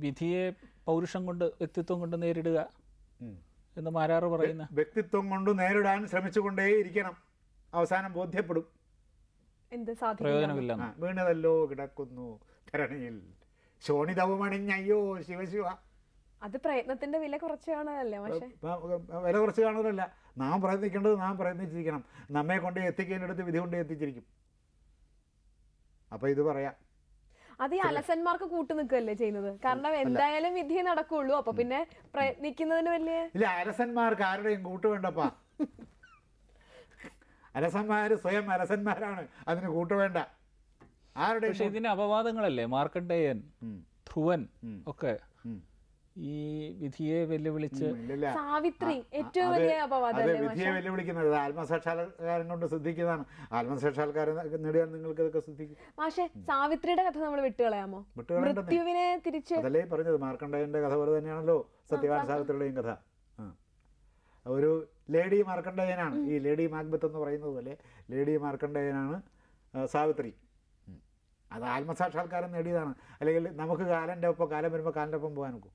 വിധിയെ പൗരുഷം കൊണ്ട് വ്യക്തിത്വം കൊണ്ട് നേരിടുക എന്ന് മാരാറ് പറയുന്ന വ്യക്തിത്വം കൊണ്ട് നേരിടാൻ ശ്രമിച്ചുകൊണ്ടേ ഇരിക്കണം. അവസാനം ബോധ്യപ്പെടും. പ്രയോജനമില്ല. വീണതല്ലോ കിടക്കുന്നു ധരണിയിൽ. ശോണിതവുമണിഞ്ഞയ്യോ ശിവശിവ അത് പ്രയത്നത്തിന്റെ വില കുറച്ച് കാണാനല്ലേ പക്ഷെ വില കുറച്ച് കാണാനല്ല നാം പ്രയത്നിക്കേണ്ടത് നാം പ്രയത്നിച്ചിരിക്കണം. നമ്മെ കൊണ്ട് എത്തിക്കേണ്ടടുത്ത് വിധി കൊണ്ട് എത്തിച്ചിരിക്കും. അപ്പോൾ ഇത് പറയാം. അത് ഈ അലസന്മാർക്ക് കൂട്ടു നിൽക്കുകയല്ലേ ചെയ്യുന്നത്? കാരണം എന്തായാലും വിധി നടക്കുള്ളൂ. അപ്പൊ പിന്നെ പ്രയത്നിക്കുന്നതിന് വലിയ ഇല്ല അലസന്മാർക്ക് ആരുടെയും കൂട്ടു വേണ്ടപ്പാ? അലസന്മാർ സ്വയം അലസന്മാരാണ്. അതിന് കൂട്ടു വേണ്ട. ആരുടെ പക്ഷെ ഇതിന് അപവാദങ്ങളല്ലേ? മാർക്കണ്ടേയൻ ധ്രുവൻ ഒക്കെ. ഈ വിധിയെ വെല്ലുവിളിച്ച് സാവിത്രി ഏറ്റവും വലിയ അപവാദം അത് വിധിയെ വെല്ലുവിളിക്കുന്നത് ആത്മസാക്ഷാത്കാരം കൊണ്ട് സിദ്ധിക്കുന്നതാണ് ആത്മസാക്ഷാത്കാരം നേടിയാൽ നിങ്ങൾക്ക് ഇതൊക്കെ സിദ്ധിക്കും പക്ഷേ സാവിത്രിയുടെ കഥ നമ്മൾ വിട്ടുകളയാമോ. മൃത്യുവിനെ തിരിച്ച് അതല്ലേ പറഞ്ഞത്. മാർക്കണ്ഡേയന്റെ കഥ പോലെ തന്നെയാണല്ലോ സത്യവാൻ സാവിത്രിയുടെയും കഥ. ഒരു ലേഡി മാർക്കണ്ഡേയനാണ് ഈ ലേഡി മാക്ബത്ത് എന്ന് പറയുന്നത് പോലെ ലേഡി മാർക്കണ്ഡേയനാണ് സാവിത്രി. അത് ആത്മസാക്ഷാത്കാരം നേടിയതാണ്. അല്ലെങ്കിൽ നമുക്ക് കാലന്റെ ഒപ്പം കാലം വരുമ്പോൾ കാലിന്റെ ഒപ്പം പോകാൻ നോക്കും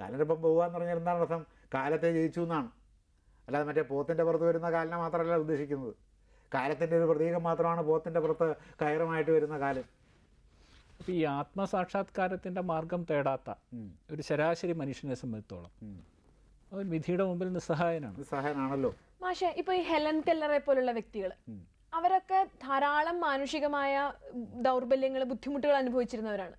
കാലിന്റെ ഒപ്പം പോകുക എന്ന് പറഞ്ഞാൽ എന്താണ് അർത്ഥം? കാലത്തെ ജയിച്ചു എന്നാണ്. അല്ലാതെ മറ്റേ പോത്തിന്റെ പുറത്ത് വരുന്ന കാലിനെ മാത്രമല്ല ഉദ്ദേശിക്കുന്നത്. കാലത്തിന്റെ ഒരു പ്രതീകം മാത്രമാണ് പോത്തിന്റെ പുറത്ത് കയറുമായിട്ട് വരുന്ന കാലം. അപ്പം ഈ ആത്മസാക്ഷാത്കാരത്തിന്റെ മാർഗം തേടാത്ത ഒരു ശരാശരി മനുഷ്യനെ സംബന്ധിച്ചോളം അവൻ വിധിയുടെ മുമ്പിൽ നിസ്സഹായനാണ്. നിസ്സഹായനാണല്ലോ. സഹായനാണല്ലോ മാഷെ ഇപ്പൊ ഈ ഹെലൻ കെല്ലറെ പോലുള്ള വ്യക്തികൾ അവരൊക്കെ ധാരാളം മാനുഷികമായ ദൗർബല്യങ്ങൾ ബുദ്ധിമുട്ടുകൾ അനുഭവിച്ചിരുന്നവരാണ്.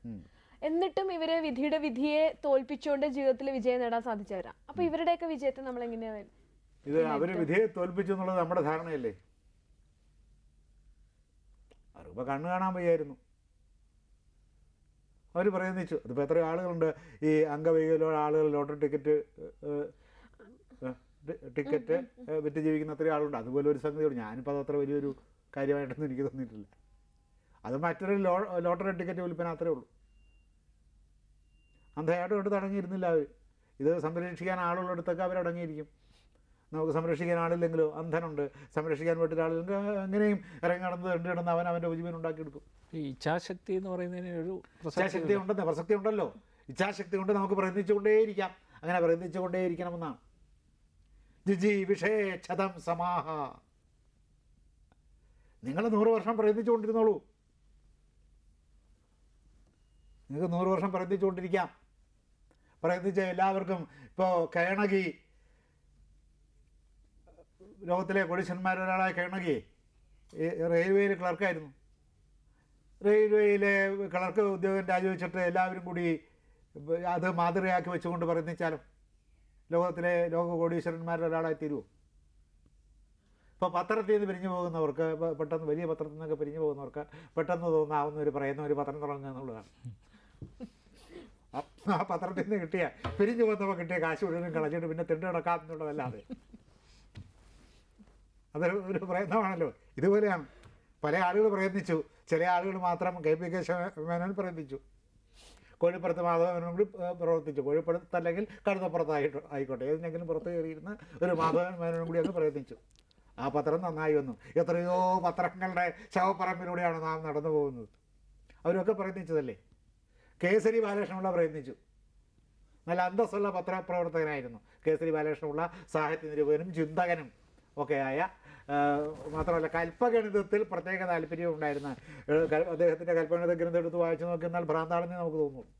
എന്നിട്ടും ഇവരെ വിധിയുടെ വിധിയെ തോൽപ്പിച്ചുകൊണ്ട് ജീവിതത്തിൽ വിജയം നേടാൻ സാധിച്ചവരാ. അപ്പൊ ഇവരുടെയൊക്കെ വിജയത്തെ നമ്മൾ എങ്ങനെയാ ഇത് അവർ വിധിയെ തോൽപ്പിച്ചു എന്നുള്ളത് നമ്മുടെ ധാരണയല്ലേ? അവർ കണ്ണു കാണാൻ വയ്യായിരുന്നു. അവർ പ്രയത്നിച്ചു അതിപ്പോൾ എത്ര ആളുകളുണ്ട്. ഈ അംഗവൈകല്യമുള്ള ആളുകൾ ലോട്ടറി ടിക്കറ്റ് ടിക്കറ്റ് വിറ്റ് ജീവിക്കുന്ന അത്രയും ആളുണ്ട്. അതുപോലെ ഒരു സംഗതിയുണ്ട് ഞാനിപ്പോൾ അത് അത്ര വലിയൊരു കാര്യമായിട്ടൊന്നും എനിക്ക് തോന്നിയിട്ടില്ല. അത് മറ്റൊരു ലോ ലോട്ടറി ടിക്കറ്റ് വിൽപ്പന അത്രേ ഉള്ളൂ. അന്ധയായിട്ട് കൊണ്ട് തടങ്ങിയിരുന്നില്ല അവർ ഇത് സംരക്ഷിക്കാൻ ആളുള്ളിടത്തൊക്കെ അവരടങ്ങിയിരിക്കും. നമുക്ക് സംരക്ഷിക്കാൻ ആളില്ലെങ്കിലോ? അന്ധനുണ്ട്. സംരക്ഷിക്കാൻ വീട്ടിൽ ആളില്ലെങ്കിൽ എങ്ങനെയും ഇറങ്ങി നടന്ന് കണ്ടു കിടന്ന് അവൻ അവന്റെ ഉപജീവനം ഉണ്ടാക്കിയെടുക്കും. ഈ ഇച്ഛാശക്തി എന്ന് പറയുന്നതിന് ഒരു ഇച്ഛാശക്തി ഉണ്ടെന്ന്? പ്രസക്തി ഉണ്ടല്ലോ. ഇച്ഛാശക്തി കൊണ്ട് നമുക്ക് പ്രയത്നിച്ചുകൊണ്ടേയിരിക്കാം അങ്ങനെ പ്രയത്നിച്ചുകൊണ്ടേയിരിക്കണമെന്നാണ് ജിജി വിഷേച്ഛതം സമാഹ. നിങ്ങൾ നൂറ് വർഷം പ്രയത്നിച്ചുകൊണ്ടിരുന്നോളൂ നിങ്ങൾക്ക് നൂറ് വർഷം പ്രയത്നിച്ചുകൊണ്ടിരിക്കാം പ്രയത്നിച്ച എല്ലാവർക്കും ഇപ്പോൾ കേണകി ലോകത്തിലെ കൊടിശന്മാരൊരാളായ കേണകി റെയിൽവേയിൽ ക്ലർക്കായിരുന്നു. റെയിൽവേയിലെ ക്ലർക്ക് ഉദ്യോഗം രാജിവെച്ചിട്ട് എല്ലാവരും കൂടി അത് മാതൃകയാക്കി വെച്ചുകൊണ്ട് പ്രയത്നിച്ചാലും ലോകത്തിലെ ലോക കോടീശ്വരന്മാരിൽ ഒരാളായി തീരുമോ ഇപ്പോൾ പത്രത്തിൽ നിന്ന് പിരിഞ്ഞു പോകുന്നവർക്ക് പെട്ടെന്ന് വലിയ പത്രത്തിൽ നിന്നൊക്കെ പിരിഞ്ഞു പോകുന്നവർക്ക് പെട്ടെന്ന് തോന്നാവുന്ന ഒരു പറയുന്ന ഒരു പത്രം തുടങ്ങുക എന്നുള്ളതാണ്. ആ- പത്രത്തിൽ നിന്ന് കിട്ടിയ പിരിഞ്ഞു പോകുന്നപ്പോൾ കിട്ടിയ കാശ് മുഴുവനും കളഞ്ഞിട്ട് പിന്നെ തിണ്ടു കിടക്കാം എന്നുള്ളതല്ലാതെ അതൊരു ഒരു പ്രയത്നമാണല്ലോ ഇതുപോലെയാണ്. പല ആളുകൾ പ്രയത്നിച്ചു. ചില ആളുകൾ മാത്രം കെ പി കെ മേനോൻ പ്രയത്നിച്ചു. കോഴിപ്പുറത്ത് മാധവനും കൂടി പ്രവർത്തിച്ചു. കോഴിപ്പുറത്ത് അല്ലെങ്കിൽ കഴുതപ്പുറത്തായിട്ട് ആയിക്കോട്ടെ. ഏതിനെങ്കിലും പുറത്ത് കയറിയിരുന്ന ഒരു മാധവൻ മേനോനും കൂടി അങ്ങ് പ്രയത്നിച്ചു. ആ പത്രം നന്നായി വന്നു. എത്രയോ പത്രങ്ങളുടെ ശവപ്പറമ്പിലൂടെയാണ് നാം നടന്നു പോകുന്നത് അവരൊക്കെ പ്രയത്നിച്ചതല്ലേ? കേസരി ബാലകൃഷ്ണപിള്ള പ്രയത്നിച്ചു. നല്ല അന്തസ്സുള്ള പത്രപ്രവർത്തകനായിരുന്നു. കേസരി ബാലകൃഷ്ണപിള്ള സാഹിത്യ നിരൂപകനും ചിന്തകനും ഒക്കെയായ മാത്രമല്ല കൽപ്പഗണിതത്തിൽ പ്രത്യേക താല്പര്യം ഉണ്ടായിരുന്ന അദ്ദേഹത്തിന്റെ കൽപ്പഗണിത ഗ്രന്ഥം എടുത്ത് വായിച്ചു നോക്കിയാൽ ഭ്രാന്താണെന്ന് നമുക്ക് തോന്നുന്നു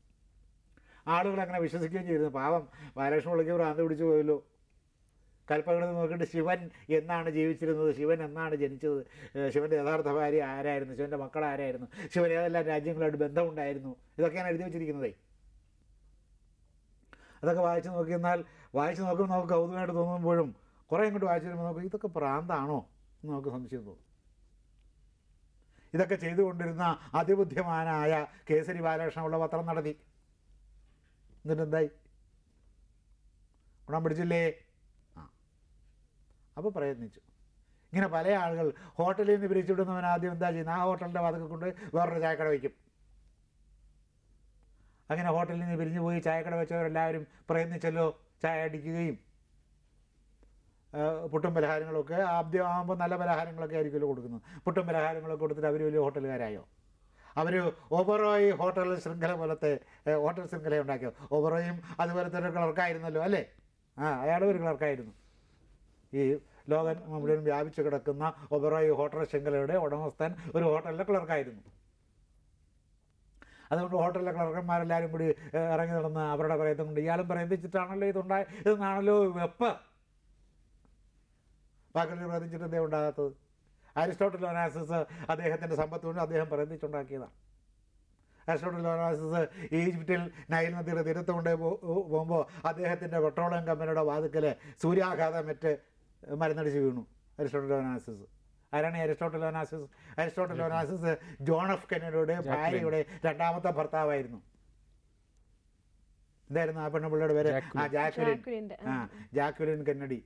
ആളുകൾ അങ്ങനെ വിശ്വസിക്കുകയും ചെയ്തിരുന്നു. പാവം ബാലകൃഷ്ണപിള്ളയ്ക്ക് ഭ്രാന്ത് പിടിച്ചു പോയല്ലോ. കൽപ്പഗണിതം നോക്കിയിട്ട് ശിവൻ എന്നാണ് ജീവിച്ചിരുന്നത് ശിവൻ എന്നാണ് ജനിച്ചത് ശിവന്റെ യഥാർത്ഥ ഭാര്യ ആരായിരുന്നു ശിവന്റെ മക്കൾ ആരായിരുന്നു ശിവൻ ഏതെല്ലാം രാജ്യങ്ങളായിട്ട് ബന്ധമുണ്ടായിരുന്നു ഇതൊക്കെയാണ് എഴുതി വെച്ചിരിക്കുന്നതേ. അതൊക്കെ വായിച്ച് നോക്കിയെന്നാൽ വായിച്ച് നോക്കുമ്പോൾ നമുക്ക് കൗതുകമായിട്ട് തോന്നുമ്പോഴും കുറേ ഇങ്ങോട്ട് വായിച്ചു വരുമ്പോൾ നമുക്ക് ഇതൊക്കെ പ്രാന്താണോ എന്ന് നമുക്ക് സംശയം തോന്നും. ഇതൊക്കെ ചെയ്തുകൊണ്ടിരുന്ന അതിബുദ്ധിമാനായ കേസരി ബാലകൃഷ്ണനുള്ള പത്രം നടത്തി. എന്നിട്ടെന്തായി? ഗുണം പിടിച്ചില്ലേ? അപ്പോൾ പ്രയത്നിച്ചു. ഇങ്ങനെ പല ആളുകൾ ഹോട്ടലിൽ നിന്ന് പിരിച്ചുവിടുന്നവൻ ആദ്യം എന്താ ചെയ്യുന്നത് ആ ഹോട്ടലിന്റെ വാതൊക്കെ കൊണ്ട് വേറൊരു ചായക്കട വയ്ക്കും. അങ്ങനെ ഹോട്ടലിൽ നിന്ന് പിരിഞ്ഞു പോയി ചായക്കട വെച്ചവരെല്ലാവരും പ്രയത്നിച്ചല്ലോ ചായ അടിക്കുകയും പുട്ടും പലഹാരങ്ങളൊക്കെ ആദ്യം ആകുമ്പോൾ നല്ല പലഹാരങ്ങളൊക്കെ ആയിരിക്കുമല്ലോ കൊടുക്കുന്നത്. പുട്ടും പലഹാരങ്ങളൊക്കെ കൊടുത്തിട്ട് അവർ വലിയ ഹോട്ടലുകാരായോ? അവർ ഓബറോയി ഹോട്ടൽ ശൃംഖല പോലത്തെ ഹോട്ടൽ ശൃംഖല ഉണ്ടാക്കിയോ? ഓബറോയും അതുപോലത്തെ ഒരു ക്ലർക്കായിരുന്നല്ലോ അല്ലേ? ആ അയാളും ഒരു ക്ലർക്കായിരുന്നു ഈ ലോകം മുഴുവൻ വ്യാപിച്ചു കിടക്കുന്ന ഒബറോയ് ഹോട്ടൽ ശൃംഖലയുടെ ഉടമസ്ഥൻ ഒരു ഹോട്ടലിലെ ക്ലർക്കായിരുന്നു. അതുകൊണ്ട് ഹോട്ടലിലെ ക്ലർക്കന്മാരെല്ലാവരും കൂടി ഇറങ്ങി നടന്ന് അവരുടെ പ്രയത്നം കൊണ്ട് ഇയാളും പ്രയത്നിച്ചിട്ടാണല്ലോ ഇതുണ്ടായ ഇതെന്നാണല്ലോ വെപ്പ്. ബാക്കി പ്രയത്നിച്ചിട്ട് എന്തേ ഉണ്ടാകാത്തത്. അരിസ്റ്റോട്ടിൽ ഒനാസിസ് അദ്ദേഹത്തിന്റെ സമ്പത്ത് കൊണ്ട് അദ്ദേഹം പ്രയത്നിച്ചുണ്ടാക്കിയതാണ് അരിസ്റ്റോട്ടൽ ഒനാസിസ് ഈജിപ്തിൽ നൈൽ നദിയുടെ തീരത്ത് കൊണ്ട് പോകുമ്പോൾ അദ്ദേഹത്തിന്റെ പെട്രോളിയം കമ്പനിയുടെ വാതുക്കൽ സൂര്യാഘാതമേറ്റ് മരുന്നടിച്ച് വീണു. അരിസ്റ്റോട്ടൽ ഒനാസിസ് ആരാണ് ഈ Aristotle Onassis Aristotle Onassis John of കെന്നഡിയുടെ ഭാര്യയുടെ രണ്ടാമത്തെ ഭർത്താവായിരുന്നു. എന്തായിരുന്നു ആ പെണ്ണുപിള്ളയുടെ പേര്? ആ ജാക്വലിൻ ആ. Jacqueline Kennedy.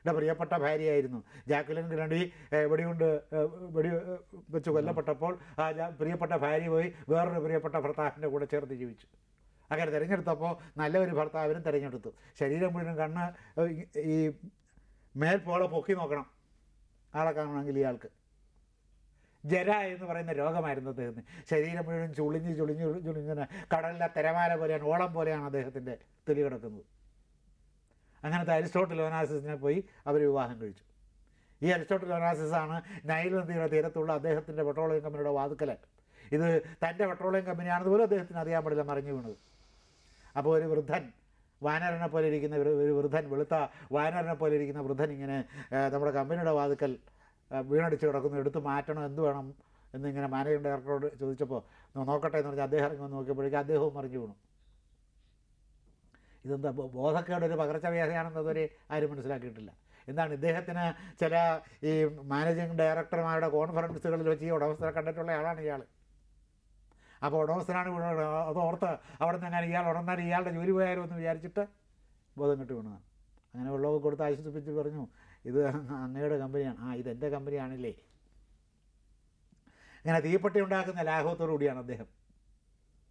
എന്റെ പ്രിയപ്പെട്ട ഭാര്യയായിരുന്നു. ജാക്വലിൻ കെന്നഡി വെടികൊണ്ട് വെടി വെച്ച് കൊല്ലപ്പെട്ടപ്പോൾ ആ പ്രിയപ്പെട്ട ഭാര്യ പോയി വേറൊരു പ്രിയപ്പെട്ട ഭർത്താവിന്റെ കൂടെ ചേർത്ത് ജീവിച്ചു. അങ്ങനെ തിരഞ്ഞെടുത്തപ്പോൾ നല്ലൊരു ഭർത്താവിനും തിരഞ്ഞെടുത്തു. ശരീരം മുഴുവൻ കണ്ണ് ഈ മേൽപോളെ പൊക്കി നോക്കണം. ആളെ കാണണമെങ്കിൽ ഇയാൾക്ക്. ജര എന്ന് പറയുന്ന രോഗമായിരുന്നു അദ്ദേഹത്തിന്. ശരീരം മുഴുവൻ ചുളിഞ്ഞ് ചുളിഞ്ഞ് ചുളിഞ്ഞ് കടലിലെ തിരമാല പോലെയാണ് ഓളം പോലെയാണ് അദ്ദേഹത്തിന്റെ തൊലി കിടക്കുന്നത്. അങ്ങനത്തെ അരിസ്റ്റോട്ടിൽ ഒനാസിസിനെ പോയി അവർ വിവാഹം കഴിച്ചു. ഈ അരിസ്റ്റോട്ടിൽ ഒനാസിസാണ് നൈൽ നദിയുടെ തീരത്തുള്ള അദ്ദേഹത്തിന്റെ പെട്രോളിയം കമ്പനിയുടെ വാതുക്കൽ ഇത് തന്റെ പെട്രോളിയം കമ്പനിയാണെന്ന് പോലും അദ്ദേഹത്തിന് അറിയാൻ പാടില്ല മറിഞ്ഞു വീണത്. അപ്പോൾ ഒരു വൃദ്ധൻ വാനരനെ പോലെ ഇരിക്കുന്ന ഒരു വൃദ്ധൻ വെളുത്ത വാനരനെ പോലെ ഇരിക്കുന്ന വൃദ്ധൻ ഇങ്ങനെ നമ്മുടെ കമ്പനിയുടെ വാതുക്കൽ വീണടിച്ച് കിടക്കുന്നു. എടുത്ത് മാറ്റണം എന്ത് വേണം എന്നിങ്ങനെ മാനേജിംഗ് ഡയറക്ടറോട് ചോദിച്ചപ്പോൾ നോക്കട്ടെ എന്ന് പറഞ്ഞാൽ അദ്ദേഹം ഇങ്ങനെ നോക്കിയപ്പോഴേക്കും അദ്ദേഹവും മറിഞ്ഞു വീണു. ഇതെന്താ ബോ- ബോധക്കേട് ഒരു പകർച്ചവ്യാധിയാണെന്നതുവരെ ആരും മനസ്സിലാക്കിയിട്ടില്ല. എന്താണ് ഇദ്ദേഹത്തിന് ചില ഈ മാനേജിംഗ് ഡയറക്ടർമാരുടെ കോൺഫറൻസുകളിൽ വെച്ച് ഈ ഉടമസ്ഥരെ കണ്ടിട്ടുള്ള ആളാണ് ഇയാൾ അപ്പോൾ ഉടമസ്ഥനാണ് വീണത് അത് ഓർത്ത് അവിടെ നിന്ന് അങ്ങനെ ഇയാൾ ഉടന്നാൽ ഇയാളുടെ ജോലി പോയാലോ എന്ന് വിചാരിച്ചിട്ട് ബോധം കെട്ട് വീണതാണ് അങ്ങനെ വെള്ളമൊക്കെ കൊടുത്ത് ആശ്വസിപ്പിച്ച് പറഞ്ഞു ഇത് അങ്ങയുടെ കമ്പനിയാണ്. ആ ഇത് എന്റെ കമ്പനിയാണില്ലേ. ഇങ്ങനെ തീപ്പെട്ടി ഉണ്ടാക്കുന്ന ലാഘവത്തോടു കൂടിയാണ് അദ്ദേഹം.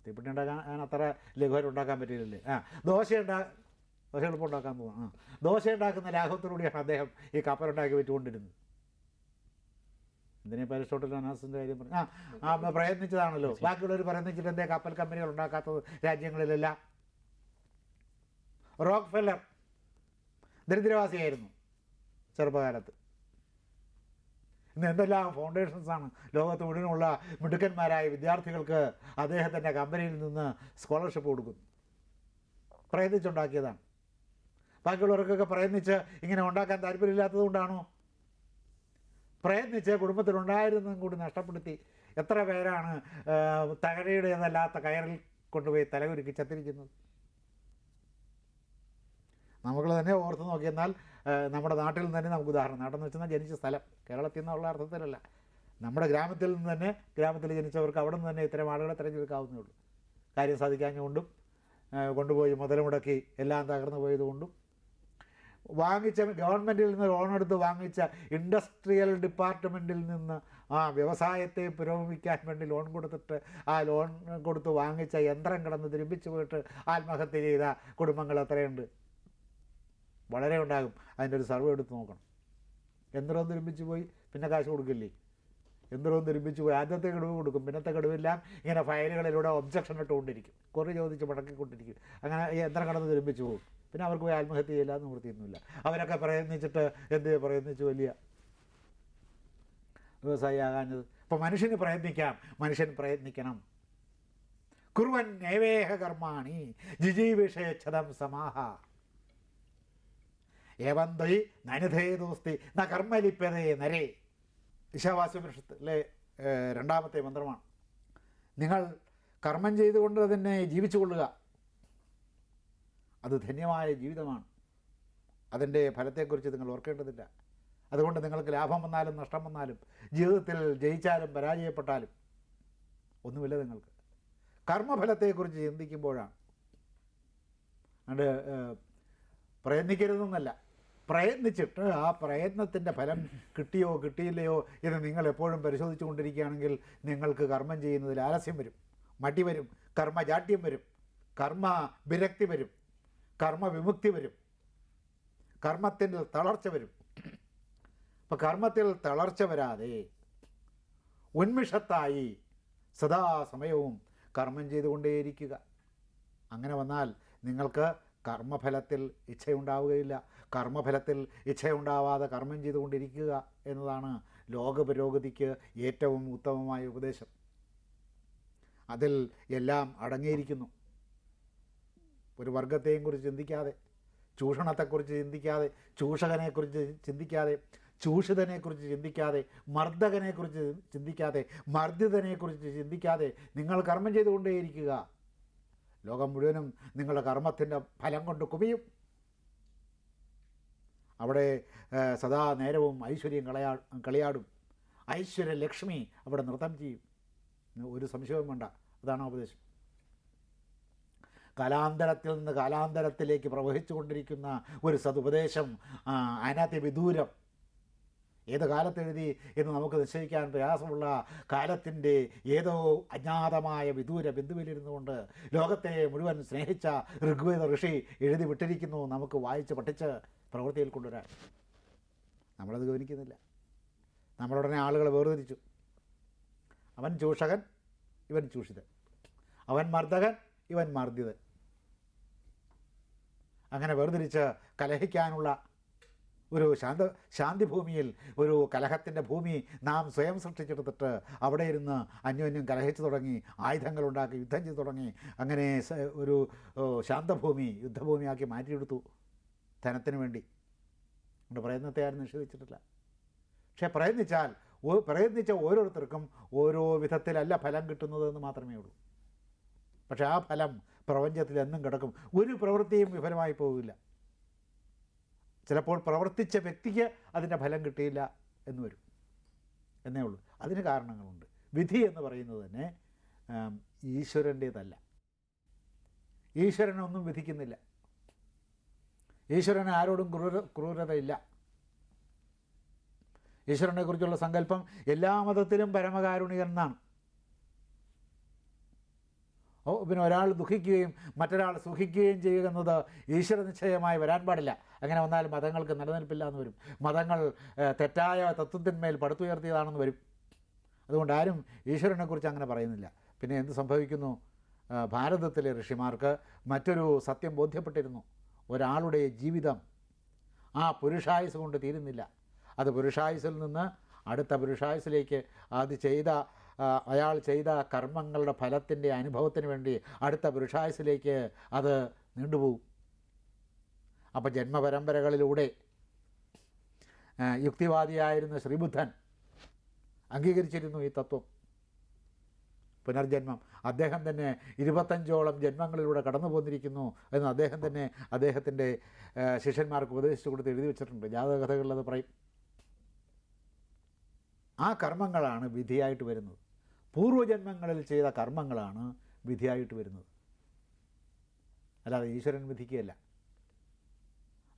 തീപ്പെട്ടി ഉണ്ടാക്കാൻ അത്ര ലഘുവായിട്ട് ഉണ്ടാക്കാൻ പറ്റിയില്ലല്ലേ? ആ ദോശ ഉണ്ടാ ദോശ എളുപ്പം ഉണ്ടാക്കാൻ തോന്നുന്നു ആ ദോശ ഉണ്ടാക്കുന്ന ലാഘവത്തോടു കൂടിയാണ് അദ്ദേഹം ഈ കപ്പലുണ്ടാക്കി വെച്ചുകൊണ്ടിരുന്നത് ഇതിനെ അരിസ്റ്റോട്ടൽ അനാസിന്റെ കാര്യം പറഞ്ഞു ആ ആ പ്രയത്നിച്ചതാണല്ലോ. ബാക്കിയുള്ളവർ പ്രയത്നിച്ചിട്ട് എന്തേ കപ്പൽ കമ്പനികൾ ഉണ്ടാക്കാത്തത് രാജ്യങ്ങളിലല്ല? റോക്ക് ഫെല്ലർ ദരിദ്രവാസിയായിരുന്നു ചെറുപ്പകാലത്ത്. ഇന്ന് എന്തെല്ലാം ഫൗണ്ടേഷൻസാണ് ലോകത്ത് മുഴുവനുള്ള മിടുക്കന്മാരായ വിദ്യാർത്ഥികൾക്ക് അദ്ദേഹത്തിന്റെ കമ്പനിയിൽ നിന്ന് സ്കോളർഷിപ്പ് കൊടുക്കുന്നു. പ്രയത്നിച്ചുണ്ടാക്കിയതാണ്. ബാക്കിയുള്ളവർക്കൊക്കെ പ്രയത്നിച്ച് ഇങ്ങനെ ഉണ്ടാക്കാൻ താല്പര്യമില്ലാത്തത് കൊണ്ടാണോ? പ്രയത്നിച്ച് കുടുംബത്തിലുണ്ടായിരുന്നതും കൂടി നഷ്ടപ്പെടുത്തി. എത്ര പേരാണ് ആ, തകരയുടേതല്ലാത്ത കയറിൽ കൊണ്ടുപോയി തലകുരുക്കി ചത്തിരിക്കുന്നത്? നമുക്ക് തന്നെ ഓർത്ത് നോക്കിയെന്നാൽ നമ്മുടെ നാട്ടിൽ നിന്ന് തന്നെ നമുക്ക് ഉദാഹരണം. നാടെന്ന് വെച്ചാൽ ജനിച്ച സ്ഥലം. കേരളത്തിൽ നിന്നുള്ള അർത്ഥത്തിലല്ല. നമ്മുടെ ഗ്രാമത്തിൽ നിന്ന് തന്നെ ഗ്രാമത്തിൽ ജനിച്ചവർക്ക് അവിടെ നിന്ന് തന്നെ ഇത്തരം ആളുകളെ തിരഞ്ഞെടുക്കാവുന്നേ ഉള്ളൂ. കാര്യം സാധിക്കാഞ്ഞുകൊണ്ടും കൊണ്ടുപോയി മുതൽ മുടക്കി എല്ലാം തകർന്നു പോയതുകൊണ്ടും വാങ്ങിച്ച ഗവൺമെന്റിൽ നിന്ന് ലോൺ എടുത്ത് വാങ്ങിച്ച ഇൻഡസ്ട്രിയൽ ഡിപ്പാർട്ട്മെന്റിൽ നിന്ന് ആ വ്യവസായത്തെ പുരോഗമിക്കാൻ വേണ്ടി ലോൺ കൊടുത്തിട്ട് ആ ലോൺ കൊടുത്ത് വാങ്ങിച്ച യന്ത്രം കിടന്ന് തിരുമ്പിച്ച് പോയിട്ട് ആത്മഹത്യ ചെയ്ത കുടുംബങ്ങൾ എത്രയുണ്ട്? വളരെ ഉണ്ടാകും. അതിന്റെ ഒരു സർവേ എടുത്ത് നോക്കണം. യന്ത്രവും തിരുമ്പിച്ച് പോയി പിന്നെ കാശ് കൊടുക്കില്ലേ? യന്ത്രവും തിരുമ്പിച്ച് പോയി ആദ്യത്തെ ഗഡുവ് കൊടുക്കും പിന്നത്തെ ഗഡുവെല്ലാം ഇങ്ങനെ ഫയലുകളിലൂടെ ഒബ്ജക്ഷൻ ഇട്ടുകൊണ്ടിരിക്കും. കുറേ ചോദിച്ച് മുടക്കിക്കൊണ്ടിരിക്കും. അങ്ങനെ യന്ത്രം കടന്ന് തിരുമ്പിച്ച് പോകും. പിന്നെ അവർക്ക് പോയി ആത്മഹത്യ ചെയ്യില്ല എന്ന് നിവൃത്തിയൊന്നുമില്ല. അവരൊക്കെ പ്രയത്നിച്ചിട്ട് എന്ത് പ്രയത്നിച്ച് വലിയ വ്യവസായി ആകാഞ്ഞത് അപ്പോൾ മനുഷ്യന് പ്രയത്നിക്കാം. മനുഷ്യൻ പ്രയത്നിക്കണം. കുറുവൻ നൈവേഹ കർമാണി ജിജീവിഷേച്ഛതം സമാഹ. ഏവന്തൈ നനുധേ ദോസ്തി ന കർമ്മലിപ്യതേ നരേ. ഈശാവാസ്യപുരുഷത്തിലെ രണ്ടാമത്തെ മന്ത്രമാണ്. നിങ്ങൾ കർമ്മം ചെയ്തുകൊണ്ട് തന്നെ ജീവിച്ചു കൊള്ളുക. അത് ധന്യമായ ജീവിതമാണ്. അതിന്റെ ഫലത്തെക്കുറിച്ച് നിങ്ങൾ ഓർക്കേണ്ടതില്ല. അതുകൊണ്ട് നിങ്ങൾക്ക് ലാഭം വന്നാലും നഷ്ടം വന്നാലും ജീവിതത്തിൽ ജയിച്ചാലും പരാജയപ്പെട്ടാലും ഒന്നുമില്ല നിങ്ങൾക്ക്. കർമ്മഫലത്തെക്കുറിച്ച് ചിന്തിക്കുമ്പോഴാണ്. ഏഹ്, പ്രയത്നിക്കരുതെന്നല്ല. പ്രയത്നിച്ചിട്ട് ആ പ്രയത്നത്തിന്റെ ഫലം കിട്ടിയോ കിട്ടിയില്ലയോ എന്ന് നിങ്ങൾ എപ്പോഴും പരിശോധിച്ചു കൊണ്ടിരിക്കുകയാണെങ്കിൽ നിങ്ങൾക്ക് കർമ്മം ചെയ്യുന്നതിൽ ആലസ്യം വരും. മടി വരും. കർമ്മജാട്യം വരും. കർമ്മ വിരക്തി വരും. കർമ്മ വിമുക്തി വരും. കർമ്മത്തിൽ തളർച്ച വരും. അപ്പം കർമ്മത്തിൽ തളർച്ച വരാതെ ഉന്മിഷത്തായി സദാസമയവും കർമ്മം ചെയ്തുകൊണ്ടേയിരിക്കുക. അങ്ങനെ വന്നാൽ നിങ്ങൾക്ക് കർമ്മഫലത്തിൽ ഇച്ഛയുണ്ടാവുകയില്ല. കർമ്മഫലത്തിൽ ഇച്ഛയുണ്ടാവാതെ കർമ്മം ചെയ്തുകൊണ്ടിരിക്കുക എന്നതാണ് ലോക പുരോഗതിക്ക് ഏറ്റവും ഉത്തമമായ ഉപദേശം. അതിൽ എല്ലാം അടങ്ങിയിരിക്കുന്നു. ഒരു വർഗത്തെയും കുറിച്ച് ചിന്തിക്കാതെ ചൂഷണത്തെക്കുറിച്ച് ചിന്തിക്കാതെ ചൂഷകനെക്കുറിച്ച് ചിന്തിക്കാതെ ചൂഷിതനെക്കുറിച്ച് ചിന്തിക്കാതെ മർദ്ദകനെക്കുറിച്ച് ചിന്തിക്കാതെ മർദ്ദിതനെക്കുറിച്ച് ചിന്തിക്കാതെ നിങ്ങൾ കർമ്മം ചെയ്തുകൊണ്ടേയിരിക്കുക. ലോകം മുഴുവനും നിങ്ങളുടെ കർമ്മത്തിന്റെ ഫലം കൊണ്ട് കുമിയും. അവിടെ സദാ നേരവും ഐശ്വര്യം കളയാ കളിയാടും. ഐശ്വര്യ ലക്ഷ്മി അവിടെ നൃത്തം ചെയ്യും. ഒരു സംശയവും വേണ്ട. അതാണ് ഉപദേശം. കാലാന്തരത്തിൽ നിന്ന് കാലാന്തരത്തിലേക്ക് പ്രവഹിച്ചു കൊണ്ടിരിക്കുന്ന ഒരു സതുപദേശം ആ, വിദൂരം ഏത് കാലത്തെഴുതി എന്ന് നമുക്ക് നിശ്ചയിക്കാൻ പ്രയാസമുള്ള കാലത്തിന്റെ ഏതോ അജ്ഞാതമായ വിദൂര ബിന്ദുവിലിരുന്നു കൊണ്ട് ലോകത്തെ മുഴുവൻ സ്നേഹിച്ച ഋഗ്വേദ ഋഷി എഴുതി വിട്ടിരിക്കുന്നു നമുക്ക് വായിച്ച് പഠിച്ച് പ്രവൃത്തിയിൽ കൊണ്ടുവരാൻ. നമ്മളത് ഗവനിക്കുന്നില്ല നമ്മളുടനെ ആളുകളെ വേർതിരിച്ചു. അവൻ ചൂഷകൻ ഇവൻ ചൂഷിതൻ. അവൻ മർദ്ദകൻ ഇവൻ മർദ്ദിതൻ. അങ്ങനെ വേർതിരിച്ച് കലഹിക്കാനുള്ള ഒരു ശാന്ത ശാന്തിഭൂമിയിൽ ഒരു കലഹത്തിന്റെ ഭൂമി നാം സ്വയം സൃഷ്ടിച്ചെടുത്തിട്ട് അവിടെ ഇരുന്ന് അന്യോന്യം കലഹിച്ചു തുടങ്ങി ആയുധങ്ങളുണ്ടാക്കി യുദ്ധം ചെയ്തു തുടങ്ങി അങ്ങനെ ഒരു ശാന്തഭൂമി യുദ്ധഭൂമിയാക്കി മാറ്റിയെടുത്തു ധനത്തിന് വേണ്ടി. അതുകൊണ്ട് പ്രയത്നത്തെ ആരും നിഷേധിച്ചിട്ടില്ല. പക്ഷേ പ്രയത്നിച്ചാൽ പ്രയത്നിച്ച ഓരോരുത്തർക്കും ഓരോ വിധത്തിലല്ല ഫലം കിട്ടുന്നതെന്ന് മാത്രമേ ഉള്ളൂ. പക്ഷേ ആ ഫലം പ്രപഞ്ചത്തിൽ എന്നും കിടക്കും. ഒരു പ്രവൃത്തിയും വിഫലമായി പോവില്ല. ചിലപ്പോൾ പ്രവർത്തിച്ച വ്യക്തിക്ക് അതിന്റെ ഫലം കിട്ടിയില്ല എന്ന് വരും. എന്നേ ഉള്ളൂ. അതിന് കാരണങ്ങളുണ്ട്. വിധി എന്ന് പറയുന്നത് തന്നെ ഈശ്വരന്റേതല്ല. ഈശ്വരനൊന്നും വിധിക്കുന്നില്ല. ഈശ്വരന് ആരോടും ക്രൂര ക്രൂരതയില്ല. ഈശ്വരനെക്കുറിച്ചുള്ള സങ്കല്പം എല്ലാ മതത്തിലും പരമകാരുണികൻ എന്നാണ്. പിന്നെ ഒരാൾ ദുഃഖിക്കുകയും മറ്റൊരാൾ സുഖിക്കുകയും ചെയ്യുക എന്നത് ഈശ്വര നിശ്ചയമായി വരാൻ പാടില്ല. അങ്ങനെ വന്നാൽ മതങ്ങൾക്ക് നിലനിൽപ്പില്ല എന്ന് വരും. മതങ്ങൾ തെറ്റായ തത്വത്തിന്മേൽ പടുത്തുയർത്തിയതാണെന്ന് വരും. അതുകൊണ്ട് ആരും ഈശ്വരനെക്കുറിച്ച് അങ്ങനെ പറയുന്നില്ല. പിന്നെ എന്ത് സംഭവിക്കുന്നു? ഭാരതത്തിലെ ഋഷിമാർക്ക് മറ്റൊരു സത്യം ബോധ്യപ്പെട്ടിരുന്നു. ഒരാളുടെ ജീവിതം ആ പുരുഷായുസ് കൊണ്ട് തീരുന്നില്ല. അത് പുരുഷായുസിൽ നിന്ന് അടുത്ത പുരുഷായുസിലേക്ക് അത് ചെയ്ത അയാൾ ചെയ്ത കർമ്മങ്ങളുടെ ഫലത്തിന്റെ അനുഭവത്തിന് വേണ്ടി അടുത്ത പുരുഷായുസിലേക്ക് അത് നീണ്ടുപോകും. അപ്പോൾ ജന്മപരമ്പരകളിലൂടെ യുക്തിവാദിയായിരുന്ന ശ്രീബുദ്ധൻ അംഗീകരിച്ചിരുന്നു ഈ തത്വം. പുനർജന്മം. അദ്ദേഹം തന്നെ ഇരുപത്തഞ്ചോളം ജന്മങ്ങളിലൂടെ കടന്നു പോന്നിരിക്കുന്നു എന്ന് അദ്ദേഹം തന്നെ അദ്ദേഹത്തിന്റെ ശിഷ്യന്മാർക്ക് ഉപദേശിച്ചു കൊടുത്ത് എഴുതി വെച്ചിട്ടുണ്ട്. ജാതകഥകളിലത് പറയും. ആ കർമ്മങ്ങളാണ് വിധിയായിട്ട് വരുന്നത്. പൂർവജന്മങ്ങളിൽ ചെയ്ത കർമ്മങ്ങളാണ് വിധിയായിട്ട് വരുന്നത്. അല്ലാതെ ഈശ്വരൻ വിധിക്കുകയല്ല.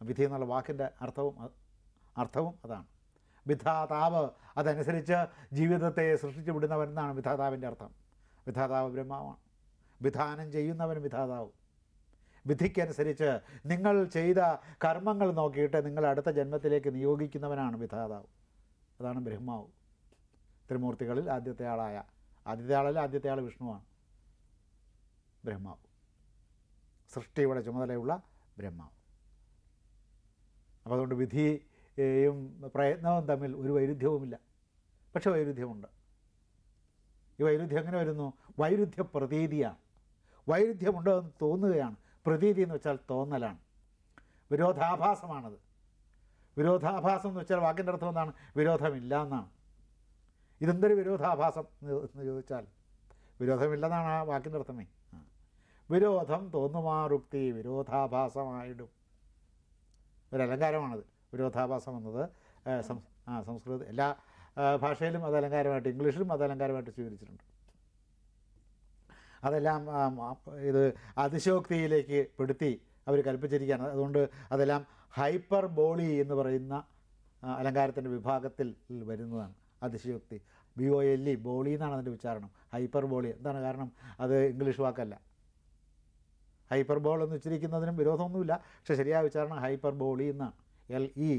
വിധി എന്നുള്ള വാക്കിന്റെ അർത്ഥവും അർത്ഥവും അതാണ്. വിധാതാവ് അതനുസരിച്ച് ജീവിതത്തെ സൃഷ്ടിച്ചു വിടുന്നവൻ എന്നാണ് വിധാതാവിന്റെ അർത്ഥം. വിധാതാവ് ബ്രഹ്മാവാണ്. വിധാനം ചെയ്യുന്നവൻ വിധാതാവ്. വിധിക്കനുസരിച്ച് നിങ്ങൾ ചെയ്ത കർമ്മങ്ങൾ നോക്കിയിട്ട് നിങ്ങൾ അടുത്ത ജന്മത്തിലേക്ക് നിയോഗിക്കുന്നവനാണ് വിധാതാവ്. അതാണ് ബ്രഹ്മാവ്. ത്രിമൂർത്തികളിൽ ആദ്യത്തെ ആളായ ആദ്യത്തെ ആളല്ല ആദ്യത്തെ ആൾ വിഷ്ണുവാണ്. ബ്രഹ്മാവ്. സൃഷ്ടിയുടെ ചുമതലയുള്ള ബ്രഹ്മാവ്. അപ്പോൾ അതുകൊണ്ട് വിധിയും പ്രയത്നവും തമ്മിൽ ഒരു വൈരുദ്ധ്യവുമില്ല. പക്ഷെ വൈരുദ്ധ്യമുണ്ട്. ഈ വൈരുദ്ധ്യം എങ്ങനെ വരുന്നു? വൈരുദ്ധ്യ പ്രതീതിയാണ്. വൈരുദ്ധ്യമുണ്ടോ എന്ന് തോന്നുകയാണ്. പ്രതീതി എന്ന് വെച്ചാൽ തോന്നലാണ്. വിരോധാഭാസമാണത്. വിരോധാഭാസം എന്ന് വെച്ചാൽ വാക്കിന്റെ അർത്ഥം എന്താണ്? വിരോധമില്ല എന്നാണ്. ഇതെന്തൊരു വിരോധാഭാസം എന്ന് ചോദിച്ചാൽ വിരോധമില്ലെന്നാണ് ആ വാക്കിന്റെ അർത്ഥമേ. വിരോധം തോന്നുമാറുക്തി വിരോധാഭാസമായിടും. ഒരലങ്കാരമാണത്. വിരോധാഭാസം എന്നത് സംസ്കൃത എല്ലാ ഭാഷയിലും അത് അലങ്കാരമായിട്ട് ഇംഗ്ലീഷിലും അത് അലങ്കാരമായിട്ട് സ്വീകരിച്ചിട്ടുണ്ട്. അതെല്ലാം ഇത് അതിശോക്തിയിലേക്ക് പെടുത്തി അവർ കൽപ്പിച്ചിരിക്കുകയാണ്. അതുകൊണ്ട് അതെല്ലാം ഹൈപ്പർ ബോളി എന്ന് പറയുന്ന അലങ്കാരത്തിന്റെ വിഭാഗത്തിൽ വരുന്നതാണ്. അതിശയോക്തി. ബി ഒ എൽ ഇ ബോളി എന്നാണ് അതിന്റെ ഉച്ചാരണം. ഹൈപ്പർ ബോളി എന്താണ് കാരണം? അത് ഇംഗ്ലീഷ് വാക്കല്ല. ഹൈപ്പർ ബോൾ എന്ന് ഉച്ചരിക്കുന്നതിനും വിരോധമൊന്നുമില്ല. പക്ഷേ ശരിയായ ഉച്ചാരണം ഹൈപ്പർ ബോളി എന്നാണ്. എൽ ഇ